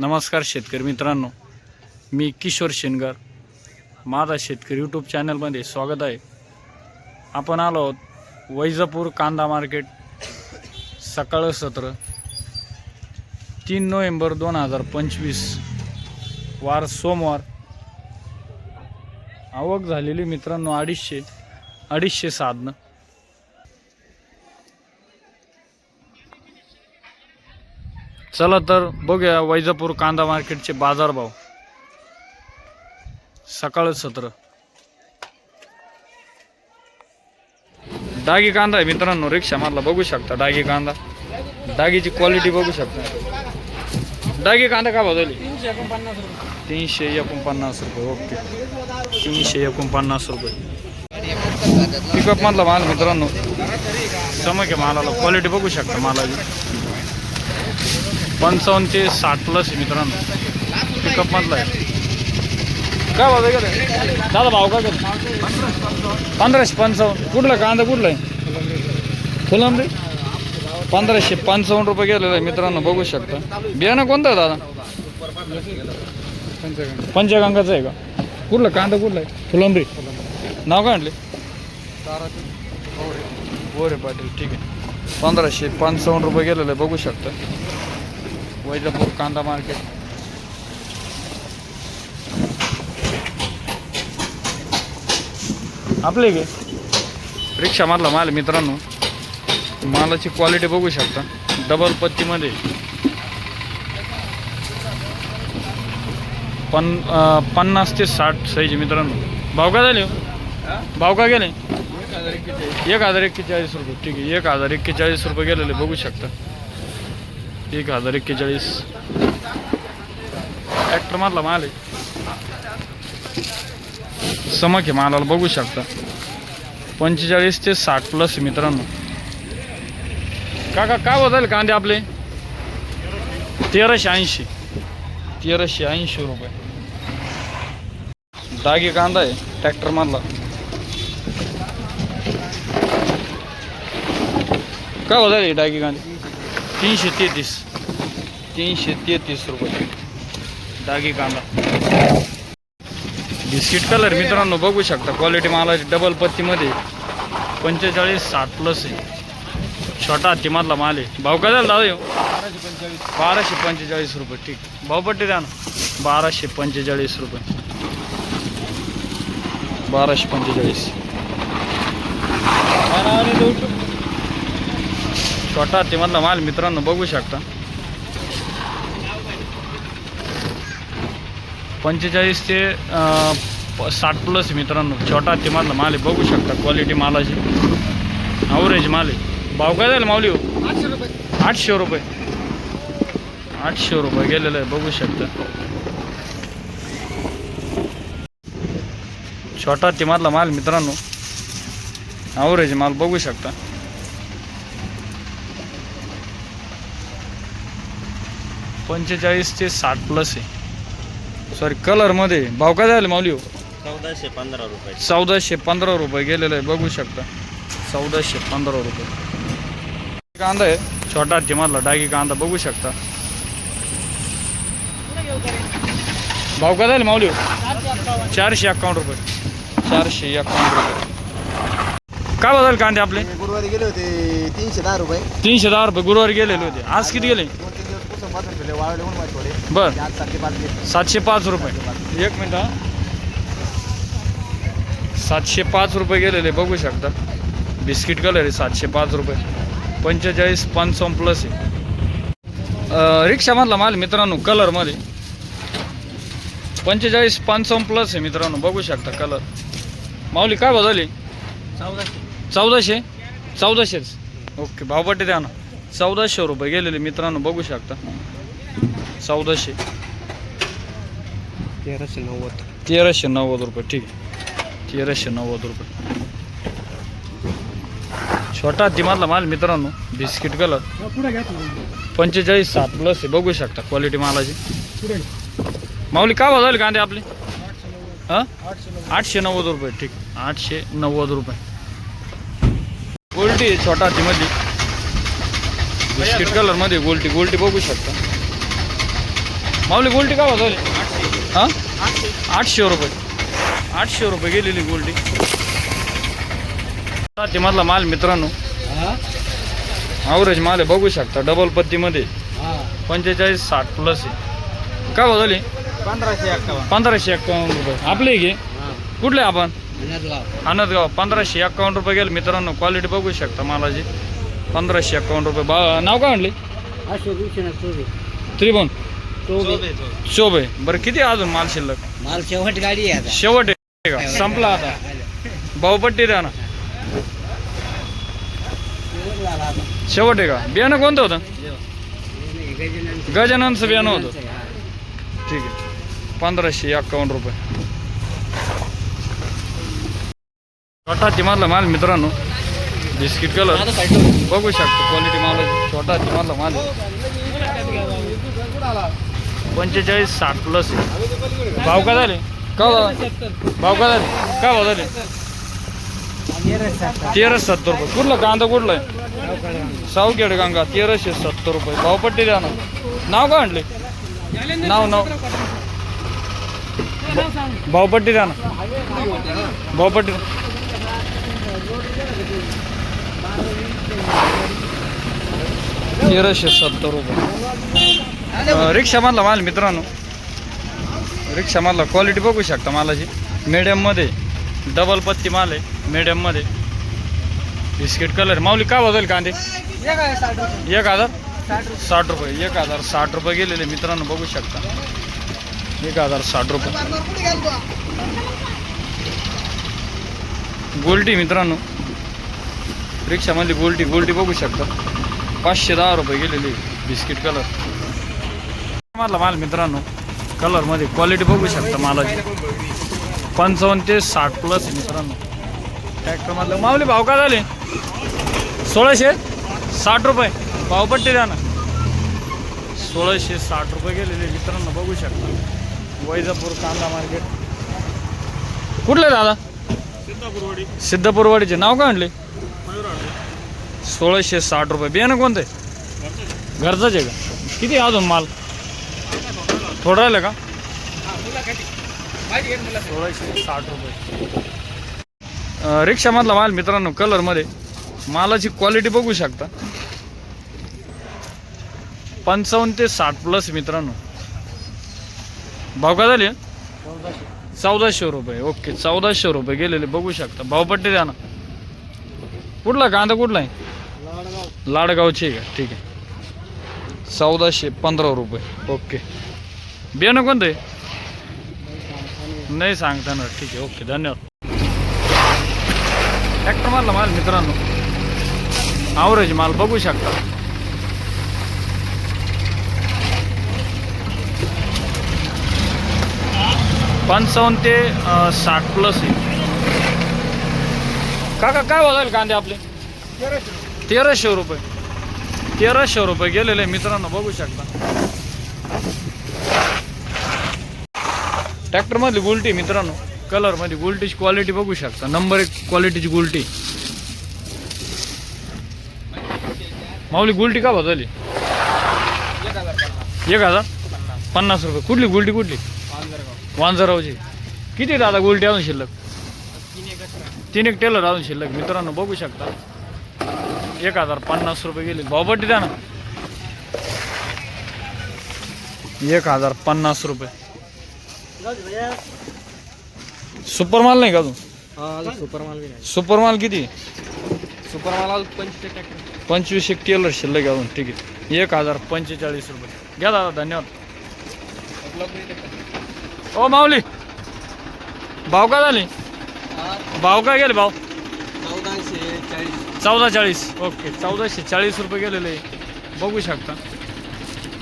नमस्कार शेतकरी मित्रांनो मी किशोर शेनगर. माझा शेतकरी यूट्यूब चॅनलमध्ये स्वागत आहे. आपण आलो आहोत वैजापूर कांदा मार्केट सकाळ सत्र तीन नोव्हेंबर दोन हजार पंचवीस वार सोमवार. आवक झालेली मित्रांनो अडीचशे अडीचशे साधनं. चला तर बघूया वैजापूर कांदा मार्केटचे बाजारभाव. सकाळ सत्र. डागी कांदा आहे मित्रांनो रिक्षा मारला बघू शकता डागी कांदा. डागीची क्वालिटी बघू शकता. डागी कांदा का बदलली तीनशे एकोणपन्नास रुपये ओके. तीनशे एकोणपन्नास रुपये. पिकअप मधला माल मित्रांनो चमक आहे मालाला क्वालिटी बघू शकता मालाची. पंचावन्न ते साठ प्लस आहे मित्रांनो. पिकअप मधला आहे. काय भाव गेलं दादा भाव काय पंधराशे पंचावन्न. कुठला? कांदा कुठला आहे? फुलंबरी? पंधराशे पंचावन्न रुपये गेलेला आहे मित्रांनो बघू शकता. बियाणं कोणतं आहे दादा? पंचगंगाचं आहे का? कुठला? कांदा कुठला आहे? फुलंबरी. नाव काय आणले बोरे पाटील ठीक आहे. पंधराशे पंचावन्न रुपये गेलेलं आहे बघू शकता. वैजापूर कांदा मार्केट. आपले गे रिक्षा मारला माल मित्रांनो. मालाची क्वालिटी बघू शकता. डबल पत्तीमध्ये. पन पन्नास ते साठ साईज मित्रांनो. भाव का झाले? हो? भाव का गेले? एक हजार एक्केचाळीस रुपये. ठीक आहे एक हजार एक्केचाळीस रुपये गेलेले बघू शकता. एक हजार एक्केचाळीस. ट्रॅक्टर मारला माल. आहे समक आहे मालाला बघू शकता. पंचेचाळीस ते साठ प्लस मित्रांनो. काका काय बदल कांदे आपले? तेराशे ऐंशी. तेराशे ऐंशी रुपये. डागी कांदा आहे ट्रॅक्टर मधला काय बदल डागी कांदे? तीनशे तेहतीस. तीनशे तेहतीस रुपये. दागी कांदा. बिस्किट कलर मित्रांनो बघू शकता. क्वालिटी मालाची डबल पत्तीमध्ये पंचेचाळीस सात प्लस आहे. छोटा हत्तीमधला माल आहे. भाव काय झाला दादा येऊ बाराशे पंचेचाळीस रुपये. ठीक. भावपट्टी द्या ना. बाराशे पंचेचाळीस रुपये. बाराशे पंचेचाळीस. छोटा हत्तीमधला माल मित्रांनो बघू शकता. पंचेचाळीस ते प- साठ प्लस मित्रांनो छोटा हत्तीमधला माल आहे बघू शकता क्वालिटी मालाची. अवरेज माल आहे. भाव काय झाला माऊली हो? आठशे रुपये. आठशे रुपये गेलेलं आहे बघू शकता. छोटा हत्तीमधला माल मित्रांनो ॲव्हरेज माल बघू शकता. पंचेचाळीस ते साठ प्लस आहे. सॉरी कलरमध्ये भाव काय झाले माऊली हो? चौदाशे पंधरा रुपये. चौदाशे पंधरा रुपये गेलेलं आहे बघू शकता. चौदाशे पंधरा रुपये. कांदा आहे छोटा हत्तीमधला डागी कांदा बघू शकता. भाव काय झाले माऊली हो? चारशे अकाउंट रुपये. चारशे अकाउंट रुपये. काय बदल कांदे आपले? गुरुवारी गेले होते तीनशे दहा रुपये. तीनशे दहा रुपये गुरुवारी गेलेले होते. आज किती गेले? पुसून पासून ठेवले वाळले म्हणून माहिती थोडे. बर. आज सातशे पाच गेले सातशे पाच रुपये. एक मिनिट हा. सातशे पाच रुपये गेलेले बघू शकता. बिस्किट कलर आहे सातशे पाच रुपये. पंचेचाळीस पंचावन्न प्लस आहे. अं, रिक्षामधला माल मित्रांनो कलरमध्ये पंचेचाळीस पंचावन्न प्लस आहे मित्रांनो बघू शकता कलर माऊली काय बदलली चौदाशे. चौदाशे? चौदाशेच. ओके भावपट्टी द्या ना. चौदाशे रुपये गेलेले मित्रांनो बघू शकता. चौदाशे. तेराशे नव्वद. तेराशे नव्वद रुपये ठीक आहे. तेराशे नव्वद रुपये. छोटा दिमागला माल मित्रांनो बिस्किट कलर. पंचेचाळीस सात प्लस आहे बघू शकता क्वालिटी मालाची. माऊली का बदल कांदे आपले? हां? आठशे नव्वद. रुपये ठीक. आठशे नव्वद रुपये. गोल्टी छोटा हातीमध्ये बिस्किट कलरमध्ये गोल्टी गोल्टी बघू शकता माऊली गोल्टी का वाजवली हां आठशे रुपये आठशे रुपये गेलेली गोल्टी ते मधला माल मित्रांनो ॲव्हरेज माल आहे बघू शकता डबल पत्तीमध्ये पंचेचाळीस साठ प्लस आहे काय वाजवली पंधराशे एक्कावन्न पंधराशे एक्कावन्न रुपये आपले घे कुठले आपण आनंदगाव पंधराशे एक्कावन्न रुपये गेले मित्रांनो क्वालिटी बघू शकता मालाची पंधराशे एक्कावन्न रुपये बा नाव काय म्हणले अशोक विश्वनाथ चोबे त्रिभुवन चोबे शोभ आहे बरं किती आहे अजून माल शिल्लक माल शेवट गाडी आहे आता शेवट आहे का संपला आता भाऊपट्टी द्या ना शेवट आहे का बियाणं कोणतं होतं गजाननचं बियाणं होतं ठीक आहे पंधराशे एक्कावन्न रुपये छोटा हातीमधला माल मित्रांनो बिस्किट कलर बघू शकतो क्वालिटी माल छोटा हातीमधला माल पंचेचाळीस साठ प्लस भाव का झाले? का भाव? का झाले? काय भाव झाले? तेराशे सत्तर रुपये. कुठला? कांदा कुठला आहे? सावखेड गंगा तेराशे सत्तर रुपये. भावपट्टी द्या ना. नाव काय म्हटले? नाव नाव. भावपट्टी द्या ना. भावपट्टी तेराशे सत्तर रुपये. रिक्षामधला माल मित्रांनो रिक्षामधला क्वालिटी बघू शकता मालाची. मीडियममध्ये डबल पत्ती माल आहे मीडियममध्ये बिस्किट कलर माऊली का बघेल कांदे? एक हजार? साठ रुपये. एक हजार साठ रुपये गेलेले मित्रांनो बघू शकता. एक हजार साठ रुपये. गोल्टी मित्रांनो. रिक्षामधली गोल्टी गोल्टी बघू शकता. पाचशे दहा रुपये गेलेली बिस्किट कलर मधला माल मित्रांनो कलरमध्ये क्वालिटी बघू शकता मालाची. पंचावन्न ते साठ प्लस मित्रांनो. ट्रॅक्टर मधलं माऊली भाव का झाले? सोळाशे साठ रुपये. भावपट्टी द्या ना. सोळाशे साठ रुपये गेलेले मित्रांनो बघू शकता. वैजापूर कांदा मार्केट कुठले दादा? सिद्धपूरवाडीचे. नाव काय म्हणले सोळाशे साठ रुपये. बियाणं कोणते? आहे घरचंच आहे का? किती आहे अजून माल? थोडं राहिलं का? सोळाशे साठ रुपये. रिक्षामधला माल मित्रांनो कलरमध्ये. मालाची क्वालिटी बघू शकता. पंचावन्न ते साठ प्लस मित्रांनो. भाव का झाले? चौदाशे रुपये. ओके चौदाशे रुपये गेलेले बघू शकता. भावपट्टी द्या ना. कुठला कांदा कुठला आहे? लाडगावची आहे का? ठीक आहे. चौदाशे पंधरा रुपये. ओके. बियाणं कोणतं आहे? नाही सांगता ना ठीक आहे. ओके. धन्यवाद. ट्रॅक्टर मारला माल मित्रांनो. आवरेज माल बघू शकता. पंचावन्न ते साठ प्लस आहे. काका काय बघायला कांदे आपले? तेराशे रुपये. तेराशे रुपये गेलेले मित्रांनो बघू शकता. ट्रॅक्टरमधली गुलटी मित्रांनो कलरमध्ये गुलटीची क्वालिटी बघू शकता. नंबर एक क्वालिटीची गुलटी. माऊली गुलटी का बदलली? एक हजार पन्नास रुपये. कुठली गुलटी कुठली? वांजरावची. किती दादा गुलटी अजून शिल्लक? तीन एक टेलर अजून शिल्लक. मित्रांनो बघू शकता. एक हजार पन्नास रुपये गेले. भावपट्टी द्या ना. एक हजार पन्नास रुपये. सुपर माल नाही का अजून? सुपर माल सुपर माल किती? सुपर माल पंचवीस एक टेलर शिल्लक अजून. ठीक आहे. एक हजार पंचेचाळीस रुपये. घ्या दादा धन्यवाद. ओ माऊली. भाव काय झाले? भाव काय गेले भाव चौदा चाळीस. ओके चौदाशे चाळीस रुपये गेलेले बघू शकता.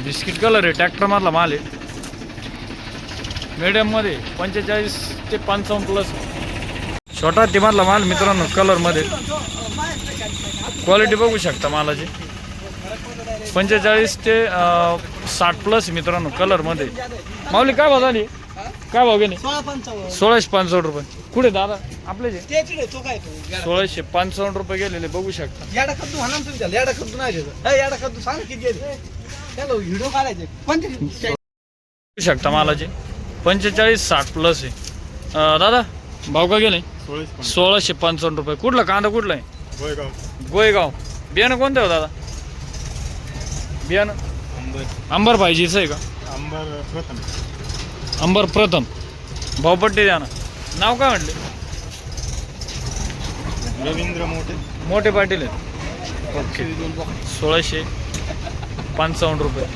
बिस्किट कलर आहे ट्रॅक्टरमधला माल आहे. मिडियममध्ये पंचेचाळीस ते पंचावन्न प्लस छोटा तिमातला माल मित्रांनो कलरमध्ये क्वालिटी बघू शकता मालाची. पंचेचाळीस ते साठ प्लस मित्रांनो कलरमध्ये माऊली काय भाव झाली? काय भाव गेले सोळा पंचावन्न. सोळाशे पंचावन्न रुपये. कुठे दादा? आपले जे? त्याची तो काय तो? सोळाशे पंचावन्न रुपये गेलेले बघू शकता. याडा खद्दू हाना तुम्ही त्याला याडा खद्दू नाही द्यायचं याडा खद्दू सांग किती गेले. त्याला व्हिडिओ काढायचे. पंचवीस बघू शकता मालाचे पंचेचाळीस साठ प्लस आहे. अं, दादा भाव का गेले? सोळाशे पंचावन्न. रुपये. कुठला? कांदा कुठला आहे? गोयगाव. बियाणं कोणतं हो दादा? बियाणं? अंबर पाहिजेच आहे का? अंबर प्रथम. अंबर प्रथम. भावपट्टी द्या ना. नाव काय म्हटले? रवींद्र मोठे. मोठे पाटील आहेत. ओके सोळाशे पंचावन्न रुपये.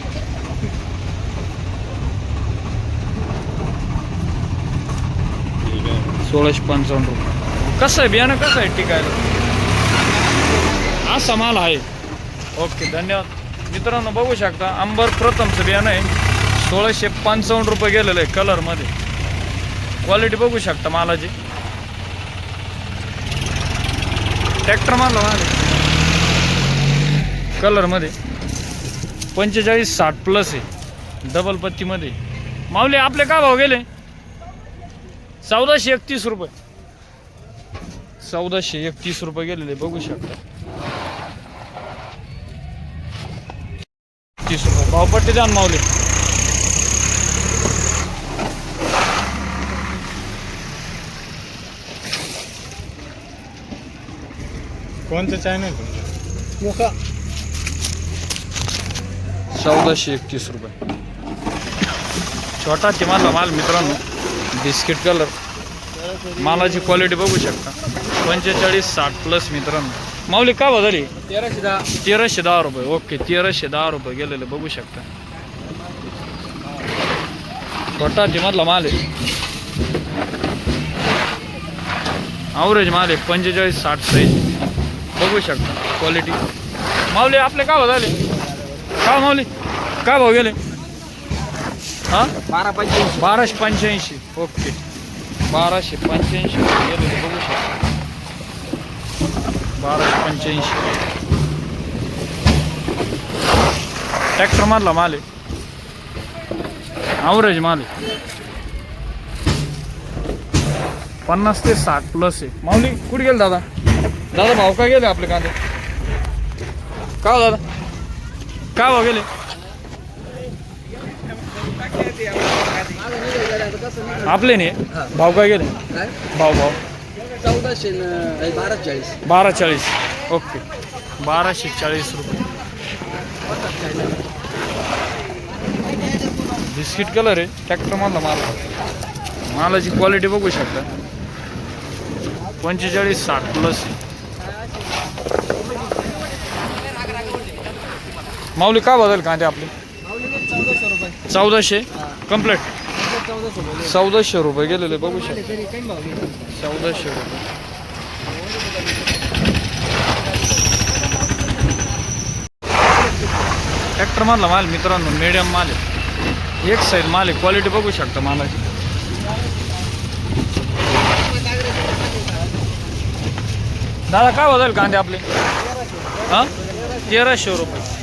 सोळाशे पंचावन्न रुपये. कसं आहे? बियाणं कसं आहे टिकायला? असा माल आहे. ओके धन्यवाद. मित्रांनो बघू शकता अंबर प्रथमचं बियाणं आहे. सोळाशे पंचावन्न रुपये गेलेलं आहे कलरमध्ये क्वालिटी बघू शकता मालाची. ट्रॅक्टर मारला माझे कलरमध्ये पंचेचाळीस साठ प्लस आहे. डबल पत्तीमध्ये माऊले आपले काय भाव गेले? चौदाशे एकतीस रुपये. चौदाशे एकतीस रुपये गेलेले बघू शकता. तीस रुपये. भावपट्टी द्या माऊले. कोणतं चॅनल तुमचं मोका. चौदाशे एकतीस रुपये. छोटा तिमाला माल मित्रांनो. बिस्किट कलर मालाची क्वालिटी बघू शकता. पंचेचाळीस साठ प्लस मित्रांनो. माऊली का बदलली तेराशे दहा. तेराशे दहा रुपये. ओके तेराशे दहा रुपये गेलेले बघू शकता. छोटा तिमधला माल आहे. ॲव्हरेज माल आहे पंचेचाळीस साठ साईज बघू शकता क्वालिटी माऊली आपले का झाले? का माऊली? काय भाव गेले? हां? बारा पंच्याऐंशी बाराशे पंच्याऐंशी. ओके. बाराशे पंच्याऐंशी गेले बघू शकता. बाराशे पंच्याऐंशी. ट्रॅक्टर मारला माले आवरेज माले माल आहे. पन्नास ते साठ प्लस आहे. माऊली कुठे गेले दादा? दादा भाव काय गेले आपले कांदे? का हो दादा? काय भाव गेले? आपले नाही भाव काय गेले? भाव भाव चौदाशे बारा चाळीस बारा चाळीस ओके. बाराशे चाळीस रुपये. बिस्किट कलर आहे. ट्रॅक्टर मधला माल. मालाची क्वालिटी बघू शकता. पंचेचाळीस साठ प्लस माऊली का बदल कांदे आपले? चौदाशे रुपये. चौदाशे? कंप्लीट चौदाशे रुपये. गेलेले बघू शकता. चौदाशे रुपये. ट्रॅक्टर मधला माल मित्रांनो मीडियम माल आहे. एक साईड माल आहे. क्वालिटी बघू शकता मालाची. दादा काय बदल कांदे आपले? हां? तेराशे रुपये.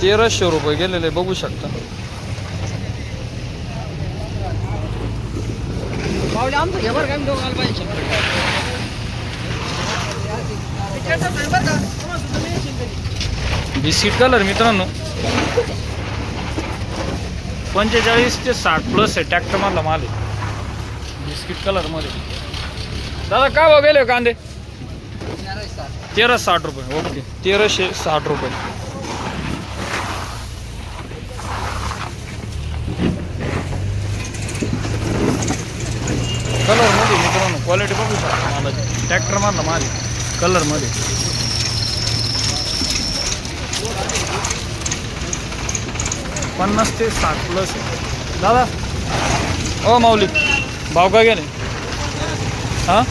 तेराशे रुपये गेलेले बघू शकता. बिस्किट कलर मित्रांनो. पंचेचाळीस ते साठ प्लस आहे ट्रॅक्टर मधला माल बिस्किट कलरमध्ये. दादा काय भाव गेले कांदे? तेरा साठ रुपये ओके तेराशे साठ रुपये कलरमध्ये मित्रांनो क्वालिटी बघू शकता. मालाची. ट्रॅक्टर मधला माल. कलरमध्ये. पन्नास ते साठ प्लस दादा? ओ माऊली. भाव काय गेले? हां?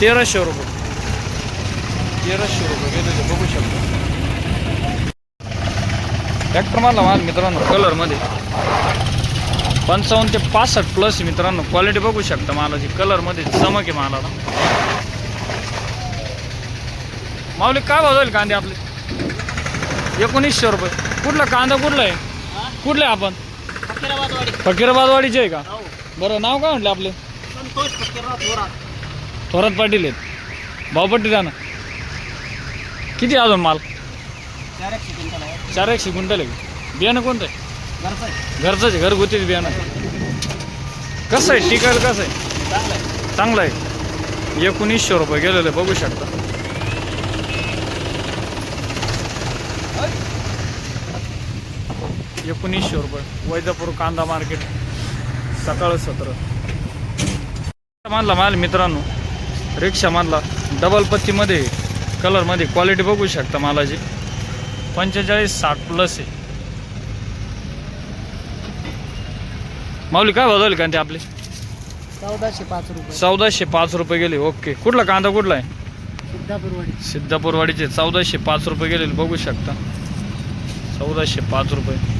तेराशे रुपये. तेराशे रुपये गेले ते बघू शकतो. ट्रॅक्टर मारला माल मित्रांनो कलरमध्ये पंचावन्न ते पासष्ट प्लस मित्रांनो क्वालिटी बघू शकता मालाची. कलरमध्ये चमक आहे मालाला. माऊली काय भाव जाईल कांदे आपले? एकोणीसशे रुपये. कुठला कांदा कुठला आहे? कुठले आपण? फकीराबादवाडीचे आहे का? बरं नाव काय म्हटलं आपले? थोरात थोरात पाटील आहेत. भावपट्टी द्या ना. किती अजून माल? चारशे क्विंटल आहे. चार एकशे क्विंटल आहे बियाणं कोणतं आहे? घरचंच आहे, घरगुतीच बियाणं. कसं आहे? टिकायला कसं आहे? आहे चांगलं आहे. एकोणीसशे रुपये गेलेलं बघू शकता. एकोणीसशे रुपये. वैजापूर कांदा मार्केट सकाळ सत्र. मानला माल मित्रांनो रिक्षा मानला डबल पत्तीमध्ये कलरमध्ये क्वालिटी बघू शकता मालाची. पंचेचाळीस साठ प्लस आहे. माऊली काय बदल का ते आपले? चौदाशे पाच रुपये. चौदाशे पाच रुपये गेले ओके. कुठला कांदा कुठला आहे? सिद्धापूरवाडी. सिद्धापूरवाडीचे चौदाशे पाच रुपये गेलेले बघू शकता. चौदाशे पाच रुपये.